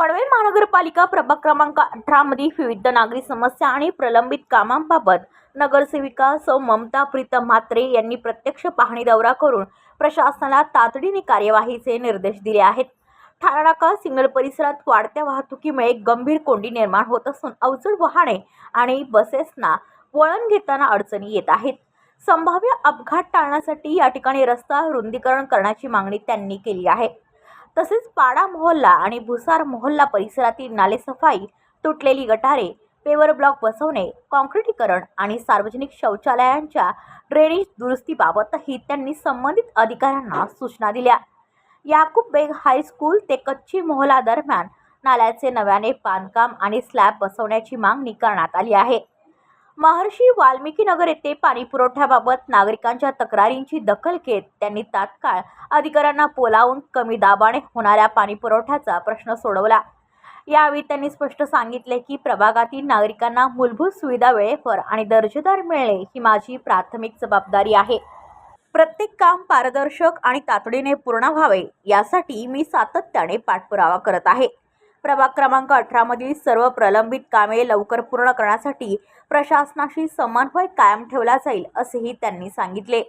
पनवेल महानगरपालिका प्रभाग क्रमांक अठरा मधील विविध नागरी समस्या आणि प्रलंबित कामांबाबत नगरसेविका सौ ममता प्रीतम म्हात्रे यांनी प्रत्यक्ष पाहणी दौरा करून प्रशासनाला तातडीने कार्यवाहीचे निर्देश दिले आहेत. ठाणाका सिग्नल परिसरात वाढत्या वाहतुकीमुळे गंभीर कोंडी निर्माण होत असून अवजड वाहने आणि बसेसना वळण घेताना अडचणी येत आहेत. संभाव्य अपघात टाळण्यासाठी या ठिकाणी रस्ता रुंदीकरण करण्याची मागणी त्यांनी केली आहे. तसेच पाडा मोहल्ला आणि भुसार मोहल्ला परिसरातील नालेसफाई तुटलेली गटारे पेवर ब्लॉक बसवणे काँक्रिटीकरण आणि सार्वजनिक शौचालयांच्या ड्रेनेज दुरुस्तीबाबतही त्यांनी संबंधित अधिकाऱ्यांना सूचना दिल्या. याकूब बेग हायस्कूल ते कच्ची मोहला दरम्यान नाल्याचे नव्याने बांधकाम आणि स्लॅब बसवण्याची मागणी करण्यात आली आहे. महर्षी वाल्मिकी नगर येथे पाणी पुरवठ्याबाबत नागरिकांच्या तक्रारींची दखल घेत त्यांनी तात्काळ अधिकाऱ्यांना बोलावून कमी दाबाने होणाऱ्या पाणी पुरवठ्याचा प्रश्न सोडवला. यावेळी त्यांनी स्पष्ट सांगितले की प्रभागातील नागरिकांना मूलभूत सुविधा वेळेवर आणि दर्जेदार मिळणे ही माझी प्राथमिक जबाबदारी आहे. प्रत्येक काम पारदर्शक आणि तातडीने पूर्ण व्हावे यासाठी मी सातत्याने पाठपुरावा करत आहे. प्रभाग क्रमांक अठरामधील सर्व प्रलंबित कामे लवकर पूर्ण करण्यासाठी प्रशासनाशी समन्वय कायम ठेवला जाईल असेही त्यांनी सांगितले.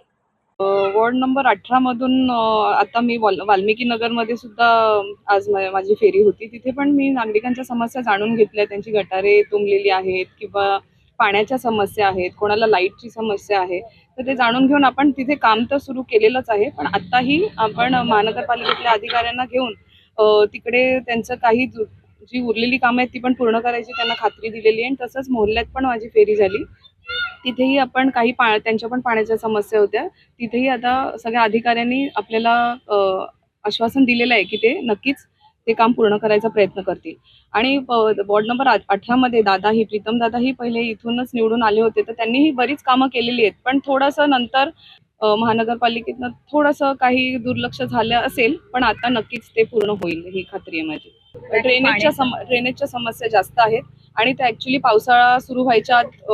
वॉर्ड नंबर अठरा मधून आता मी वाल- वाल्मिकी नगरमध्ये सुद्धा आज माझी फेरी होती. तिथे पण मी नागरिकांच्या समस्या जाणून घेतल्या. त्यांची गटारे तुंबलेली आहेत किंवा पाण्याच्या समस्या आहेत कोणाला लाईटची समस्या आहे तर ते जाणून घेऊन आपण तिथे काम तर सुरू केलेलंच आहे पण आताही आपण महानगरपालिकेतल्या अधिकाऱ्यांना घेऊन तिकडे त्यांचं काही जी उरलेली कामं आहेत ती पण पूर्ण करायची त्यांना खात्री दिलेली आहे. आणि तसंच मोहल्ल्यात पण माझी फेरी झाली. तिथेही आपण काही पा त्यांच्या पण पाण्याच्या समस्या होत्या. तिथेही आता सगळ्या अधिकाऱ्यांनी आपल्याला आश्वासन दिलेलं आहे की ते नक्कीच ते काम पूर्ण करायचा प्रयत्न करतील. आणि वॉर्ड नंबर अठरामध्ये दादाही प्रीतम दादाही पहिले इथूनच निवडून आले होते. तर त्यांनीही बरीच कामं केलेली आहेत. पण थोडंसं नंतर महानगरपालिकेतनं थोडंसं काही दुर्लक्ष झालं असेल पण आता नक्कीच ते पूर्ण होईल ही खात्री आहे माझी. ड्रेनेजच्या सम ड्रेनेजच्या समस्या जास्त आहेत. आणि त्या ॲक्च्युली पावसाळा सुरू व्हायच्या आत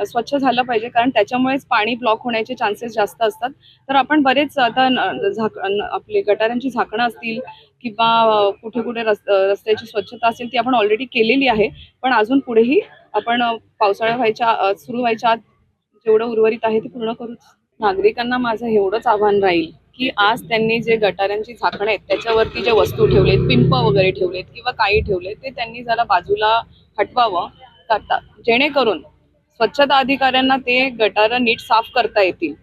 स्वच्छ झालं पाहिजे कारण त्याच्यामुळेच पाणी ब्लॉक होण्याचे चान्सेस जास्त असतात. तर आपण बरेच आता झाक आपले गटारांची झाकणं असतील किंवा कुठे कुठे रस्त्याची स्वच्छता असेल ती आपण ऑलरेडी केलेली आहे. पण अजून पुढेही आपण पावसाळ्या पावसाळा व्हायच्या सुरू व्हायच्या आत जेवढं उर्वरित आहे ते पूर्ण करूच. नागरिकांना माझं एवढंच आव्हान राहील की आज त्यांनी जे गटारांची झाकणं आहेत त्याच्यावरती जे वस्तू ठेवलेत पिंप वगैरे ठेवलेत किंवा काही ठेवलेत ते त्यांनी जरा बाजूला हटवावं. करतात जेणेकरून स्वच्छता अधिकाऱ्यांना ते गटारं नीट साफ करता येतील.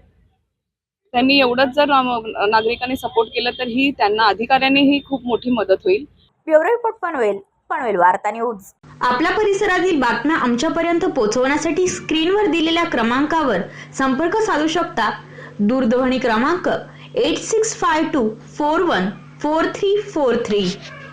त्यांनी एवढंच जर नागरिकांनी सपोर्ट केलं तर ही त्यांना अधिकाऱ्यांनीही खूप मोठी मदत होईल. ब्युरो रिपोर्ट पनवेल पनवेल वार्ता न्यूज. आपल्या परिसरातील बातम्या आमच्यापर्यंत पोहोचवण्यासाठी स्क्रीनवर दिलेल्या क्रमांकावर संपर्क साधू शकता. दूरध्वनी क्रमांक eight six five two four one four three four three